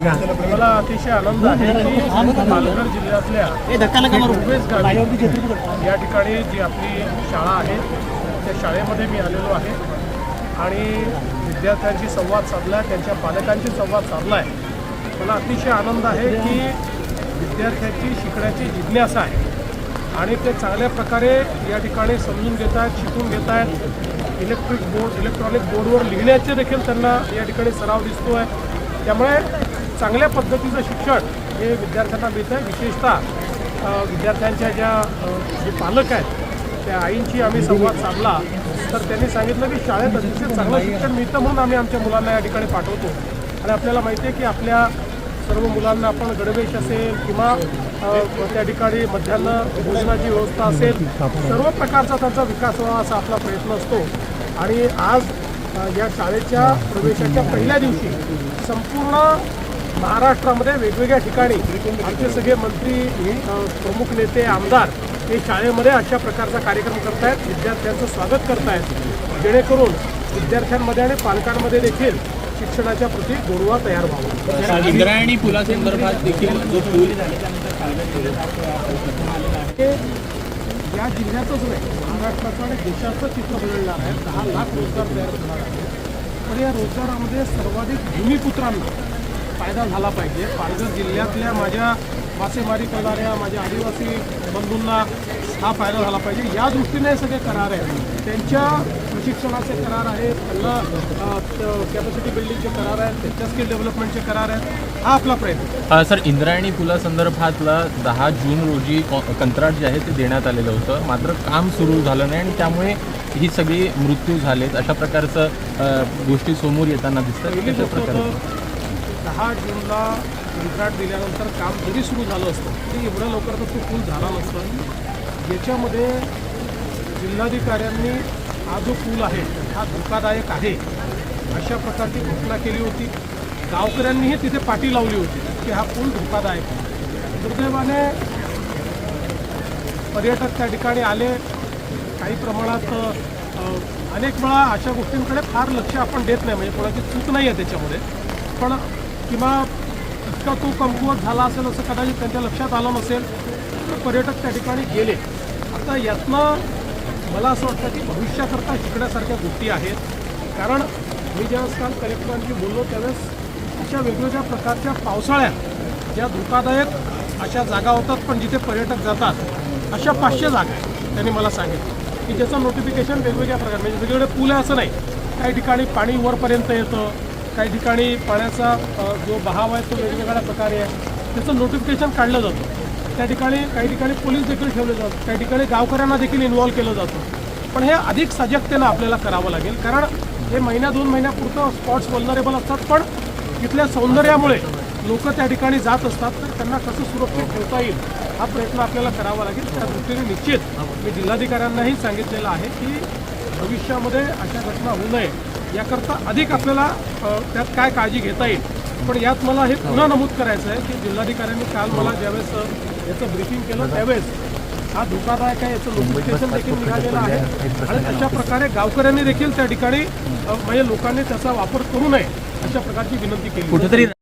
मला अतिशय आनंद आहे की पालघर जिल्ह्यातल्या या ठिकाणी जी आपली शाळा आहे त्या शाळेमध्ये मी आलेलो आहे. आणि विद्यार्थ्यांशी संवाद साधला आहे त्यांच्या पालकांशी संवाद साधला आहे मला अतिशय आनंद आहे की विद्यार्थ्यांची शिकण्याची जिज्ञासा आहे. आणि ते चांगल्या प्रकारे या ठिकाणी समजून घेत आहेत शिकून घेत आहेत इलेक्ट्रिक बोर्ड इलेक्ट्रॉनिक बोर्डवर लिहिण्याचे देखील त्यांना या ठिकाणी सराव दिसतो आहे त्यामुळे चांगल्या पद्धतीचं शिक्षण हे विद्यार्थ्यांना मिळतं आहे विशेषतः विद्यार्थ्यांच्या ज्या जे पालक आहेत त्या आईंशी आम्ही संवाद साधला. तर त्यांनी सांगितलं की शाळेत अतिशय चांगलं शिक्षण मिळतं म्हणून आम्ही आमच्या मुलांना या ठिकाणी पाठवतो. आणि आपल्याला माहिती आहे की आपल्या सर्व मुलांना आपण गणवेश असेल किंवा त्या ठिकाणी मध्यान्ह भोजनाची व्यवस्था असेल सर्व प्रकारचा त्यांचा विकास व्हावा असा आपला प्रयत्न असतो. आणि आज या शाळेच्या प्रवेशाच्या पहिल्या दिवशी संपूर्ण महाराष्ट्रामध्ये वेगवेगळ्या ठिकाणी आमचे सगळे मंत्री प्रमुख नेते आमदार हे शाळेमध्ये अशा प्रकारचा कार्यक्रम करतायत. विद्यार्थ्यांचं स्वागत करतायत. जेणेकरून विद्यार्थ्यांमध्ये आणि पालकांमध्ये देखील शिक्षणाच्या प्रती गोडवा तयार व्हावा. इंद्रायणी पुलासंदर्भात देखील जो पूल हे या जिल्ह्यातच नाही महाराष्ट्राचं आणि देशाचं चित्र बदलणार आहे. दहा लाख रोजगार तयार होणार आहे. पण या रोजगारामध्ये सर्वाधिक भूमिपुत्रांना फायदा झाला पाहिजे. पालघर जिल्ह्यातल्या माझ्या मासेमारी करणाऱ्या माझ्या आदिवासी बंधूंना हा फायदा झाला पाहिजे. या दृष्टीने हे सगळे करार आहेत. त्यांच्या प्रशिक्षणाचे करार आहेत. त्यांना कॅपॅसिटी बिल्डिंगचे करार आहेत. त्यांच्या स्किल डेव्हलपमेंटचे करार आहेत. हा आपला प्रयत्न सर इंद्रायणी पुलासंदर्भातला दहा जून रोजी कंत्राट जे आहे ते देण्यात आलेलं होतं. मात्र काम सुरू झालं नाही आणि त्यामुळे ही सगळी मृत्यू झालेत. अशा प्रकारचं गोष्टी समोर येताना दिसतात. दहा जूनला कंत्राट दिल्यानंतर काम जरी सुरू झालं असतं ते एवढ्या लवकर तर तो पूल झाला नसतं. याच्यामध्ये जिल्हाधिकाऱ्यांनी हा जो पूल आहे हा धोकादायक आहे अशा प्रकारची घोषणा केली होती. गावकऱ्यांनीही तिथे पाठी लावली होती की हा पूल धोकादायक आहे. दुर्दैवाने पर्यटक त्या ठिकाणी आले. काही प्रमाणात अनेक वेळा अशा गोष्टींकडे फार लक्ष आपण देत नाही म्हणजे कोणाची चूक नाही आहे त्याच्यामध्ये. पण किंवा इतका तो कमकुवत झाला असेल असं कदाचित त्यांच्या लक्षात आलं नसेल तर पर्यटक त्या ठिकाणी गेले. आता यातनं मला असं वाटतं की भविष्याकरता शिकण्यासारख्या गोष्टी आहेत. कारण मी ज्यावेळेस काल कलेक्टरांशी बोललो त्यावेळेस अशा वेगवेगळ्या प्रकारच्या पावसाळ्यात ज्या धोकादायक अशा जागा होतात पण जिथे पर्यटक जातात अशा पाचशे जागा आहेत. त्यांनी मला सांगितलं की ज्याचं नोटिफिकेशन वेगवेगळ्या प्रकारे म्हणजे वेगवेगळे पूल आहे असं नाही. काही ठिकाणी पाणी वरपर्यंत येतं काही ठिकाणी पाण्याचा जो बहाव आहे तो वेगवेगळ्या प्रकारे आहे. त्याचं नोटिफिकेशन काढलं जातं. त्या ठिकाणी काही ठिकाणी पोलीस देखील ठेवले जातात. काही ठिकाणी गावकऱ्यांना देखील इन्व्हॉल्व केलं जातं. पण हे अधिक सजगतेनं आपल्याला करावं लागेल. कारण हे महिन्या दोन महिन्यापुरतं स्पॉट्स वल्नरेबल असतात. पण तिथल्या सौंदर्यामुळे लोक त्या ठिकाणी जात असतात. तर त्यांना कसं सुरक्षित ठेवता येईल हा प्रयत्न आपल्याला करावा लागेल. त्या दृष्टीने निश्चित मी जिल्हाधिकाऱ्यांनाही सांगितलेलं आहे की भविष्यामध्ये अशा घटना होऊ नये. याकरता अधिक आपल्याला त्यात काय काळजी घेता येईल? पण यात मला हे पुन्हा नमूद करायचं आहे की जिल्हाधिकाऱ्यांनी काल मला ज्यावेळेस याचं ब्रिफिंग केलं त्यावेळेस हा धोकादायक आहे याचं नोटिफिकेशन देखील निघालेलं आहे. आणि अशा प्रकारे गावकऱ्यांनी देखील त्या ठिकाणी म्हणजे लोकांनी त्याचा वापर करू नये अशा प्रकारची विनंती केली.